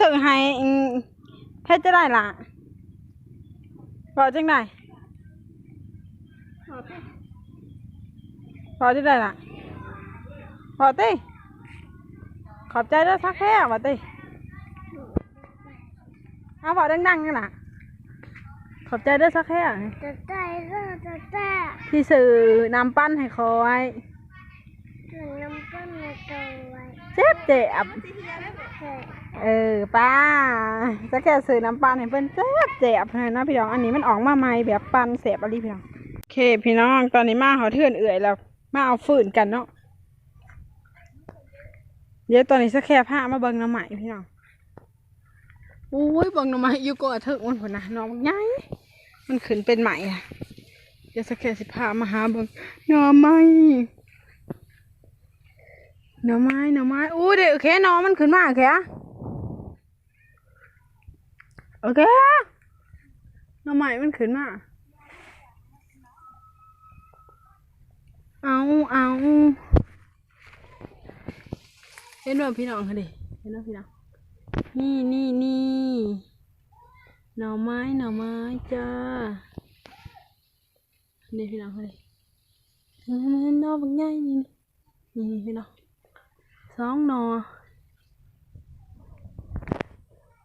สื่อให้เพชรจะได้ล่ะบอกจังไดบอกจังได้ล่ะบอกติขอบใจด้วยทักแค่บอกติเอาบอกดังๆนี่ล่ะ ขอบใจด้วยทักแค่จะได้ก็จะได้ที่สื่อนำปั้นให้คอยถึงน้ำต้นมาตัวไว้เจ็บเจ็บ เออป้าจะแค่ซื้อน้ำปันให้เพิ่อนเจ็บเจ็บเลยนะพี่น้อง อันนี้มันออกมาใหม่แบบปันเสบอะไรพี่น้องโอเค พี่น้องตอนนี้มาเขาเทื่อนเอื่อยแล้ว มาเอาฟืนกันเนาะเดี๋ยวตอนนี้จะแค่ผ้ามาเบิ่งน้ำใหม่พี่น้องโอ้ยเบิ่งน้ำใหม่อยู่ก็ถึงมันผนนะน้องใหญ่มันขึ้นเป็นใหม่อะเดี๋ยวจะแค่สิพามาหาเบิ่งหน่อไม้ หน่อไม้หน่อไม้อู้เดี๋ยวแค่น้องมันขึ้นมาแค่โอเคหน้ำใหม่มันขึ้นมาเอาเอาเห็นว่าพี่น้องค่ะดิเห็นว่าพี่น้องนี่นี่นี่หน่อไม้หน่อไม้จ้านี่พี่น้องค่ะดิเออหน่อบางใหญ่นี่นี่นี่พี่น้อง สองนอ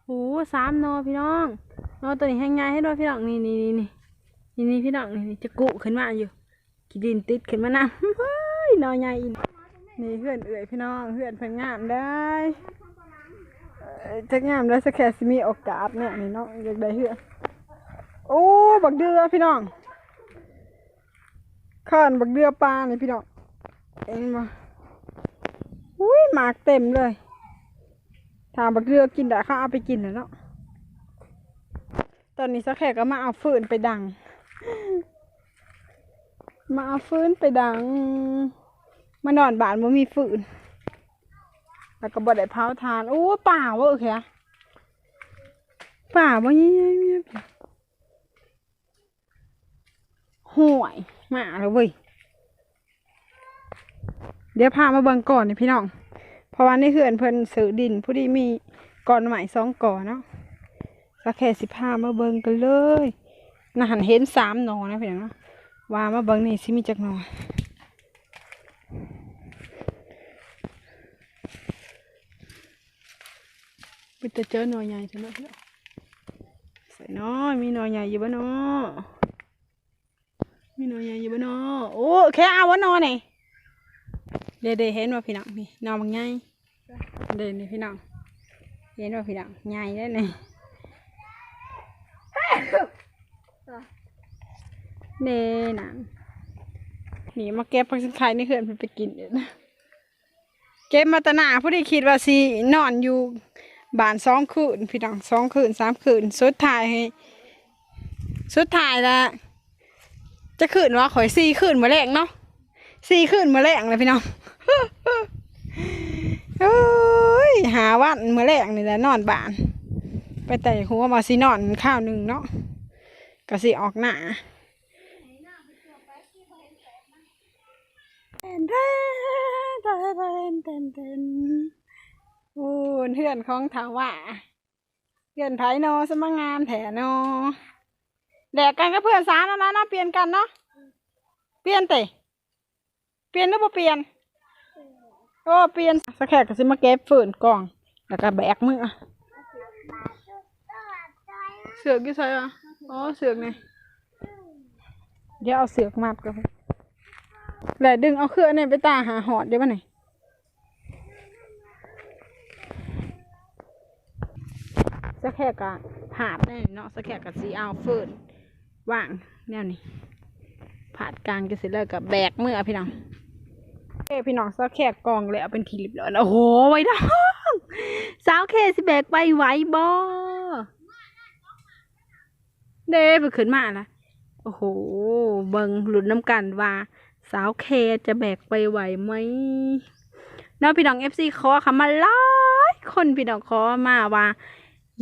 โอ้สามนอพี่น้องนอตัวนี้ให้ง่ายให้ด้วยพี่น้องนี่นี่นี่นี่นี่พี่น้องนี่จะกุขึ้นมาอยู่กีดินติดขึ้นมานะเฮ้ยนอใหญ่อีนี่เพื่อนเอื่อยพี่น้องเพื่อนเพื่อนงามได้จะงามได้สักแค่สิมีโอกาสเนี่ยนี่เนาะอยากได้เพื่อนโอ้บักเดือพี่น้องข้านบักเดือปลานี่พี่น้องเอ็นมา อุ้ยหมากเต็มเลย ถามบักเรือกินได้เขาเอาไปกินแล้วเนาะ ตอนนี้สักแขกก็มาเอาฟืนไปดัง มาเอาฟืนไปดัง มานอนบ้านบ่มีฟืน แล้วก็บ่ได้เผาทานโอ้ป่าวะโอเคอะป่าบ่ยี่ยี่ยี่ห่วยมาแล้วเว้ย เดี๋ยวพามาเบิ่งก่อนนี่พี่น้อง เพราะว่าในเขื่อนเพิ่นซื้อดินผู้ดีมีก่อนใหม่สองก่อนเนาะสักแค่สิบห้ามาเบิ่งกันเลยน่าหันเห็นสามหนอนะพี่น้องเนาะว่ามาเบิ่งนี่สิมีจักหนอไปจะเจอหน่อใหญ่ใช่ไหมพี่น้องใส่น้อยมีหน่อใหญ่อยู่บ้านนาะมีหน่อใหญ่อยู่บ้านนาะโอ้แค่เอาวะนอไหน เดี๋ยวเดเห็นว่าพี่น้องนี่น้องบางใหญ่เดี๋ยวนี่พี่น้องเห็นว่าพี่น้องใหญ่ได้วนี่เน่หนังนี่มาเก็บผักสินไข่ในเขื่อนเพิ่นไปกินเดี๋ยวนะเก็บมาตนาผู้ที่คิดว่าสินอนอยู่บ้านสองคืนพี่น้องสองคืนสามคืนสุดท้ายให้สุดท้ายละจะคืนว่าข่อยสี่คืนมาแรกเนาะสี่ขึ้นมาแรงเลยพี่น้อง เอ้ยหาวันเมาแรงนี่แหละนอนบ้าน ไปแต่หัวมาสินอนข้าวหนึ่งเนาะก็สิออกหน้าเต้นเต้นเต้นเต้นเต้นเต้นโอ้เพื่อนของถาว่าเพื่อนไผโนอสมังงานแถโนแดกกันกับเพื่อนสานะนะเปลี่ยนกันเนาะเปลี่ยนเตะเปลี่ยนหรือบ่เปลี่ยน โอ้เปลี่ยนสักแขกก็สิมาเก็บฝืนกล่อง แล้วก็แบกมืออะเสือกกี่ใส่อะ อ๋อ เสือกนี่เดี๋ยวเอาเสือกมัดกันแล้วดึงเอาเครื่องนี่ไปตาหาหอดเดี๋ยวมาไหนอยสักแขกกะผาดแน่เนาะสักแขกกะสีเอาฝืนว่างแนวนี้ผาดกลางจะเสร็จแล้วกับแบกมือพี่น้อง เอ้พี่น้องสาวแขกกองเลยเอาเป็นทีริบเลยโอ้โหไว้น้องสาวแขกสิแบกไปไหวบ่เด้ไปขึ้นมาละโอ้โหเบิงหลุดน้ำกันว่า สาวแคจะแบกไปไหวไหมน้องพี่น้องเอฟซีขอคำมาลายคนพี่น้องขอมาว่า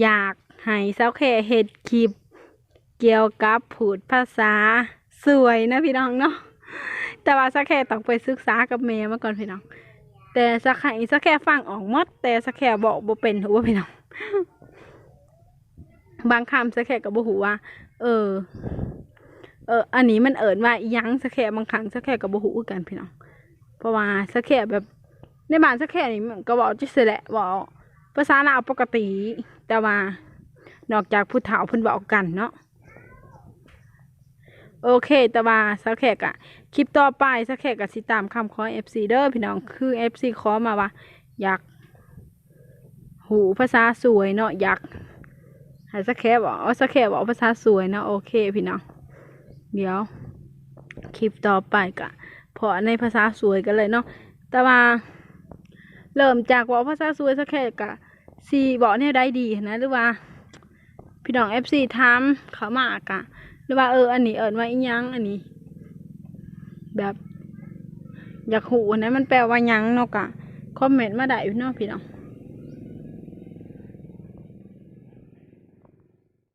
อยากให้สาวแคเห็ดคลิป เกี่ยวกับพูดภาษาสวยนะพี่น้องเนาะ แต่ว่าสักแค่ต้องไปศึกษากับแม่มาก่อนพี่น้อง แต่สักแค่สักแค่ฟังออกมด แต่สักแค่บอกบ่เป็นหัวพี่น้อง บางคำสะแขกกับบ่หูว่า เออ เออ อันนี้มันเอิญว่ายั้งสะแขกบางครั้งสะแขกกับบ่หูกันพี่น้อง เพราะว่าสะแขกแบบในบ้านสะแขกนี่มันก็บอกจิสแหละบอกภาษาลาวปกติ แต่ว่านอกจากผู้เฒ่าเพิ่นบอกกันเนาะโอเค แต่ว่าสะแขกอะ คลิปต่อไปสะแขกกับสิตามคำขอ FC เด้อพี่น้องคือ FC ขอมาว่า อยาก หูภาษาสวยเนาะอยากให้สะแคบบอกเอาสะแคบบอกภาษาสวยเนาะโอเคพี่น้องเดี๋ยว คลิปต่อไปกะพอในภาษาสวยกันเลยเนาะแต่ว่าเริ่มจากบอกภาษาสวยสะแคบกะซีบอกเนี่ยได้ดีนะหรือว่า พี่น้องเอฟซีถามเขามากะหรือว่าเอออันนี้เอิญว่าอีหยังอันนี้ แบบ อยากหูนะมันแปลว่ายังเนาะกะคอมเมนต์มาได้อยู่เนาะพี่น้อง